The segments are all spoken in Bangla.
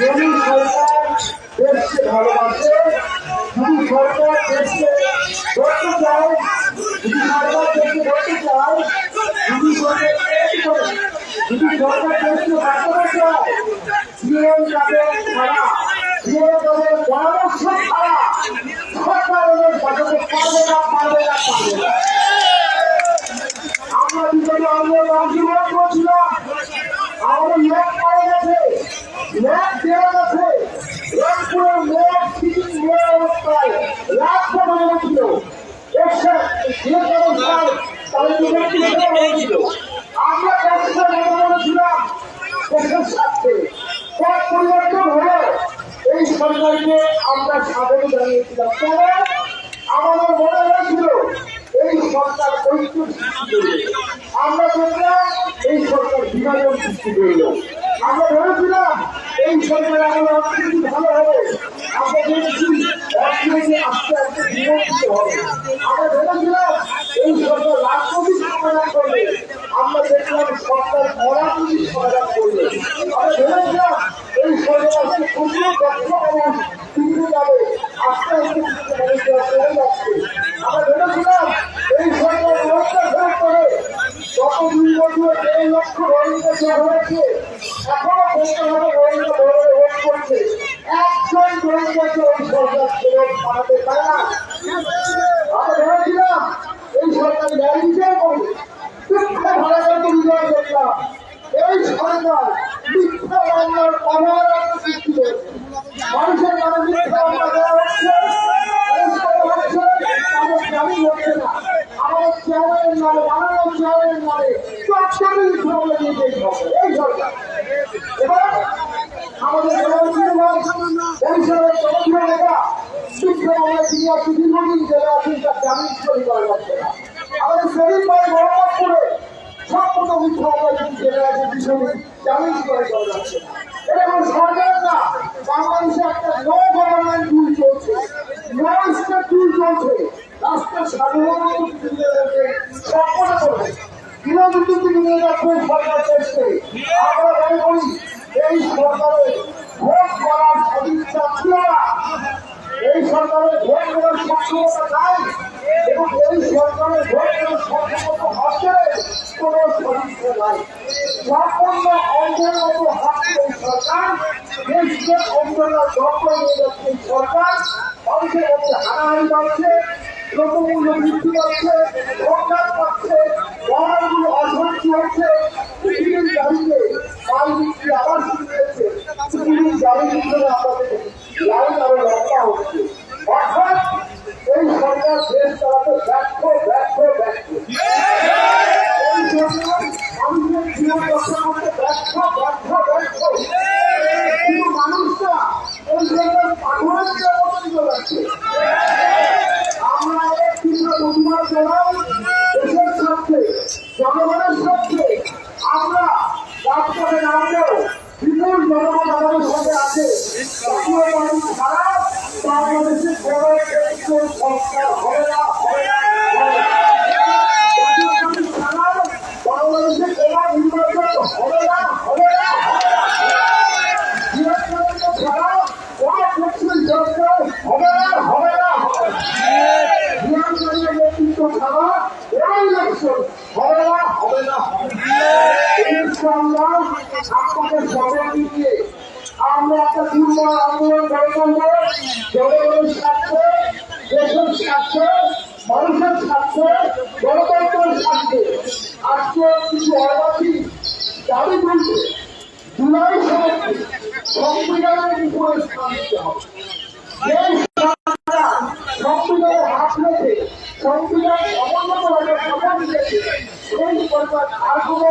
যদি সরকার দেশকে ভালোবাসে যদি সরকার দেশকে ধরতে চায় যদি সরকার দেশকে জীবন জীবন আমরা বিগত আন্দোলন অংশগ্রহণ করছিলাম। আমাদের লোক দেওয়া গেছে রংপুরের লোক সিটিং মেয়ে অবস্থায় বিভক্তি হয়ে হয়েছিল আমরা করেছিলাম দেশের স্বার্থে পথ পরিবর্তন হলো এই সরকারকে আমরা স্বাগত জানিয়েছিলাম তবে আমাদের মনে হয়েছিল এই সরকার ঐক্য সৃষ্টি করবে আমরা দেখলাম এই সরকার বিভাজন সৃষ্টি করল আমরা ভেবেছিলাম এই সরকার আমাদের অর্থনীতি ভালো আস্তে আস্তে বিবর্তিত হবে। আমরা এই সরকার সমাধান করবে আমরা দেখলাম সরকার সমাধান করবে। আমরা ভেবেছিলাম এই সরকার ক্ষুদ্র দক্ষ মানুষ ফিরে যাবে আস্তে আস্তে ভেবেছিলাম এই সরকার ব্যবস্থা ফেরত করে, গত দুই বছর দেড় লক্ষ হয়েছে এখনও সরকার ফেরত পাঠাতে পারে? না আমরা ভেবেছিলাম এই সরকার ন্যায় বিচার করবে শিক্ষা ভালো করতে বিজয় দেখলাম এই সরকার মিথ্যা মামলার অবহেলা সৃষ্টি করেছে মানুষের নামে মিথ্যা মামলা দেওয়া হচ্ছে arrest করা হচ্ছে, তাদের জামিন হচ্ছে না। আমাদের চেয়ারের নামে বানানো চেয়ারের নামে চট্টগ্রামে মিথ্যা মামলা দিয়ে দিতে হবে। এই সরকার এবার আমাদের জনপ্রিয় বরিশালের জনপ্রিয় নেতা মিথ্যা আজকে দীর্ঘদিন জেলে তার জামিন তৈরি করা যাচ্ছে না। আমাদের সেদিন ভাই মোহাম্মদপুরে সম্পূর্ণ তিনি জেলে আছে বিষয়ে জামিন তৈরি করা যাচ্ছে না। এটা কোনো সরকার না, বাংলাদেশে একটা নো গভর্নমেন্ট টুল চলছে। নো স্টেট টুল চলছে রাষ্ট্রের সার্বভৌমত্ব সম্পন্ন করবে থেকে নিয়ে যাচ্ছে সরকার দেশকে আমরা মনে করি এই সরকারের ভোট করার সদিচ্ছা ছিল না। সরকারের ভোট করার সক্ষমতা নাই এবং এই সরকারের ভোট করার সক্ষমতা হচ্ছে কোন সদিচ্ছা নাই। সম্পূর্ণ অন্ধের মতো হাঁটছে এই সরকার দেশকে অন্ধরা দখল নিয়ে যাচ্ছে এই সরকার, মানুষের মধ্যে হানাহানি বাড়ছে, দ্রব্যমূল্য বৃদ্ধি পাচ্ছে সংঘাত পাচ্ছে মহানগুলো অশান্তি হচ্ছে পৃথিবীর দাবিতে মাল বিক্রি আবার শুরু হয়েছে। পৃথিবীর দাবি হিসেবে আমাদের লাইন আরও লম্বা হচ্ছে অর্থাৎ এই সরকার দেশ চালাতে ব্যর্থ ব্যর্থ ব্যর্থ এই সরকার মানুষের জীবন রক্ষা করতে ব্যর্থ ব্যর্থ ব্যর্থ কিন্তু মানুষটা এই সরকার পাগলের চেয়ে পরিণত যাচ্ছে আমরা এক তীব্র জানাই দেশের স্বার্থে জনগণের স্বার্থে আমরা রাজপথে নামলেও বিপুল জনগণ আমাদের সাথে আছে হবে না হবে না। জাতীয় পার্টি ছাড়া বাংলাদেশে কোনো নির্বাচন হবে না হবে না হবে না নির্বাচন ছাড়া কোনো প্রশ্নের সরকার হবে না হবে না হবে না বিধানসভার নেতৃত্ব ছাড়া কোনো ইলেকশন হবে না হবে না হবে না ইনশাআল্লাহ আপনাদের সবাইকে নিয়ে আমরা একটা দুর্বল আন্দোলন গড়ে তুলব। জনগণের স্বার্থে, দেশের স্বার্থে, মানুষের স্বার্থে, গণতন্ত্রের স্বার্থে। আজকে কিছু অবাধী দাবি তুলছে জুলাই সমাজকে সংবিধানের উপরে স্থান দিতে হবে। সংবিধানে হাত রেখে সংবিধান অবন্যভাবে কথা দিয়েছে সেই আর কোনো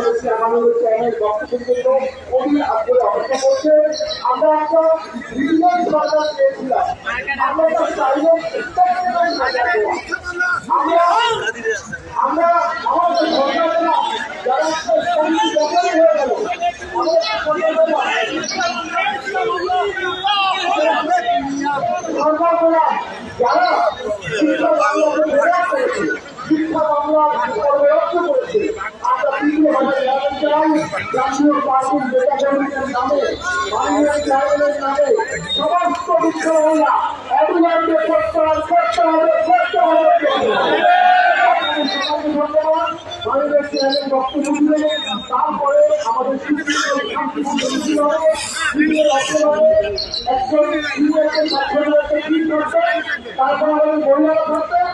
হচ্ছে আগামী হচ্ছে অনেক বক্তব্যের জন্য অধীর আগ্রহে অপেক্ষা করছে। আমরা আমাদের আমাদের চাই জাতীয় পার্টির তারপরে আমাদের করতেন আমাদের মহিলা থাকতেন